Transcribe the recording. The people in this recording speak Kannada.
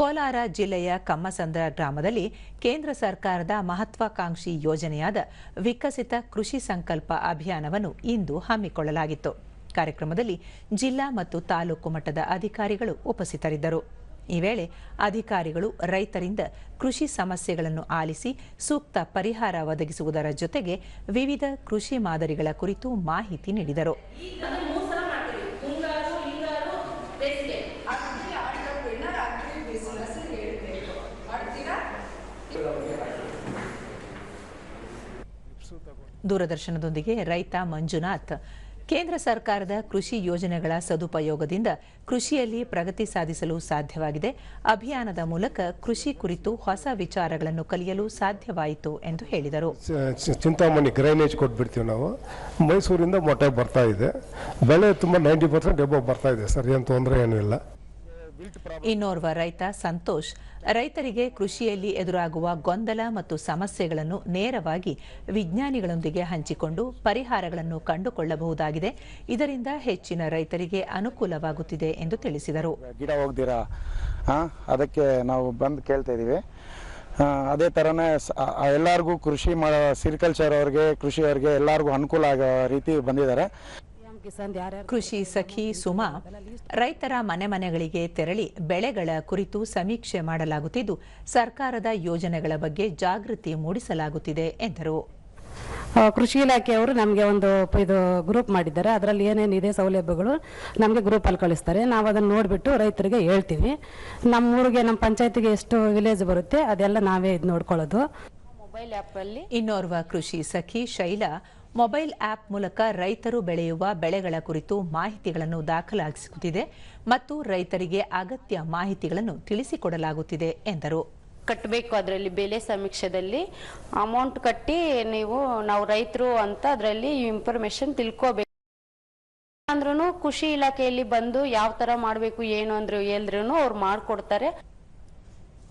ಕೋಲಾರ ಜಿಲ್ಲೆಯ ಕಮ್ಮಸಂದ್ರ ಗ್ರಾಮದಲ್ಲಿ ಕೇಂದ್ರ ಸರ್ಕಾರದ ಮಹತ್ವಾಕಾಂಕ್ಷಿ ಯೋಜನೆಯಾದ ವಿಕಸಿತ ಕೃಷಿ ಸಂಕಲ್ಪ ಅಭಿಯಾನವನ್ನು ಇಂದು ಹಮ್ಮಿಕೊಳ್ಳಲಾಗಿತ್ತು. ಕಾರ್ಯಕ್ರಮದಲ್ಲಿ ಜಿಲ್ಲಾ ಮತ್ತು ತಾಲೂಕು ಮಟ್ಟದ ಅಧಿಕಾರಿಗಳು ಉಪಸ್ಥಿತರಿದ್ದರು. ಈ ವೇಳೆ ಅಧಿಕಾರಿಗಳು ರೈತರಿಂದ ಕೃಷಿ ಸಮಸ್ಯೆಗಳನ್ನು ಆಲಿಸಿ ಸೂಕ್ತ ಪರಿಹಾರ ಒದಗಿಸುವುದರ ಜೊತೆಗೆ ವಿವಿಧ ಕೃಷಿ ಮಾದರಿಗಳ ಕುರಿತು ಮಾಹಿತಿ ನೀಡಿದರು. ದೂರದರ್ಶನದೊಂದಿಗೆ ರೈತ ಮಂಜುನಾಥ್. ಕೇಂದ್ರ ಸರ್ಕಾರದ ಕೃಷಿ ಯೋಜನೆಗಳ ಸದುಪಯೋಗದಿಂದ ಕೃಷಿಯಲ್ಲಿ ಪ್ರಗತಿ ಸಾಧಿಸಲು ಸಾಧ್ಯವಾಗಿದೆ. ಅಭಿಯಾನದ ಮೂಲಕ ಕೃಷಿ ಕುರಿತು ಹೊಸ ವಿಚಾರಗಳನ್ನು ಕಲಿಯಲು ಸಾಧ್ಯವಾಯಿತು ಎಂದು ಹೇಳಿದರು. ಚಿಂತಾಮಣಿ ಗ್ರೈನೇಜ್ ಕೊಟ್ಬಿಡ್ತೀವಿ ನಾವು. ಮೈಸೂರಿಂದ ಮೊಟ್ಟೆ ಬರ್ತಾ ಇದೆ. ಬೆಳೆ ತುಂಬ ನೈಂಟಿ ಪರ್ಸೆಂಟ್ ಎಬೋ ಬರ್ತಾ ಇದೆ ಸರ್. ಏನು ತೊಂದರೆ ಏನೂ ಇಲ್ಲ ಇನ್ನೋರ್ವ ರೈತ ಸಂತೋಷ್. ರೈತರಿಗೆ ಕೃಷಿಯಲ್ಲಿ ಎದುರಾಗುವ ಗೊಂದಲ ಮತ್ತು ಸಮಸ್ಯೆಗಳನ್ನು ನೇರವಾಗಿ ವಿಜ್ಞಾನಿಗಳೊಂದಿಗೆ ಹಂಚಿಕೊಂಡು ಪರಿಹಾರಗಳನ್ನು ಕಂಡುಕೊಳ್ಳಬಹುದಾಗಿದೆ. ಇದರಿಂದ ಹೆಚ್ಚಿನ ರೈತರಿಗೆ ಅನುಕೂಲವಾಗುತ್ತಿದೆ ಎಂದು ತಿಳಿಸಿದರು. ಗಿಡ ಹೋಗ್ದಿರಾ? ಅದಕ್ಕೆ ನಾವು ಬಂದು ಕೇಳ್ತಾ ಇದ್ದೀವಿ ಅದೇ ಥರನೇ ಎಲ್ಲರಿಗೂ ಕೃಷಿ ಮಾಡೋ ಸಿರಿಕಲ್ಚರ್ ಅವ್ರಿಗೆ ಕೃಷಿಯವ್ರಿಗೆ ಎಲ್ಲರಿಗೂ ಅನುಕೂಲ ಆಗೋ ರೀತಿ ಬಂದಿದ್ದಾರೆ. ಕೃಷಿ ಸಖಿ ಸುಮಾ ರೈತರ ಮನೆ ಮನೆಗಳಿಗೆ ತೆರಳಿ ಬೆಳೆಗಳ ಕುರಿತು ಸಮೀಕ್ಷೆ ಮಾಡಲಾಗುತ್ತಿದ್ದು ಸರ್ಕಾರದ ಯೋಜನೆಗಳ ಬಗ್ಗೆ ಜಾಗೃತಿ ಮೂಡಿಸಲಾಗುತ್ತಿದೆ ಎಂದರು. ಕೃಷಿ ಇಲಾಖೆಯವರು ನಮಗೆ ಒಂದು ಇದು ಗ್ರೂಪ್ ಮಾಡಿದ್ದಾರೆ. ಅದರಲ್ಲಿ ಏನೇನಿದೆ ಸೌಲಭ್ಯಗಳು ನಮಗೆ ಗ್ರೂಪಲ್ಲಿ ಕಳಿಸ್ತಾರೆ. ನಾವು ಅದನ್ನು ನೋಡಿಬಿಟ್ಟು ರೈತರಿಗೆ ಹೇಳ್ತೀವಿ. ನಮ್ಮ ಊರಿಗೆ ನಮ್ಮ ಪಂಚಾಯತಿಗೆ ಎಷ್ಟು ವಿಲೇಜ್ ಬರುತ್ತೆ ಅದೆಲ್ಲ ನಾವೇ ಇದು ನೋಡ್ಕೊಳ್ಳೋದು. ಮೊಬೈಲ್ ಆ್ಯಪಲ್ಲಿ ಇನ್ನೋರ್ವ ಕೃಷಿ ಸಖಿ ಶೈಲಾ ಮೊಬೈಲ್ ಆಪ್ ಮೂಲಕ ರೈತರು ಬೆಳೆಯುವ ಬೆಳೆಗಳ ಕುರಿತು ಮಾಹಿತಿಗಳನ್ನು ದಾಖಲಾಗಿಸುತ್ತಿದೆ ಮತ್ತು ರೈತರಿಗೆ ಅಗತ್ಯ ಮಾಹಿತಿಗಳನ್ನು ತಿಳಿಸಿಕೊಡಲಾಗುತ್ತಿದೆ ಎಂದರು. ಕಟ್ಟಬೇಕು ಅದರಲ್ಲಿ ಬೆಲೆ ಸಮೀಕ್ಷೆದಲ್ಲಿ ಅಮೌಂಟ್ ಕಟ್ಟಿ ನೀವು ನಾವು ರೈತರು ಅಂತ ಅದರಲ್ಲಿ ಇನ್ಫಾರ್ಮೇಶನ್ ತಿಳ್ಕೋಬೇಕು. ಅಂದ್ರೂ ಕೃಷಿ ಇಲಾಖೆಯಲ್ಲಿ ಬಂದು ಯಾವ ತರ ಮಾಡಬೇಕು, ಏನು ಅಂದ್ರು ಹೇಳಿದ್ರು ಅವ್ರು ಮಾಡ್ಕೊಡ್ತಾರೆ.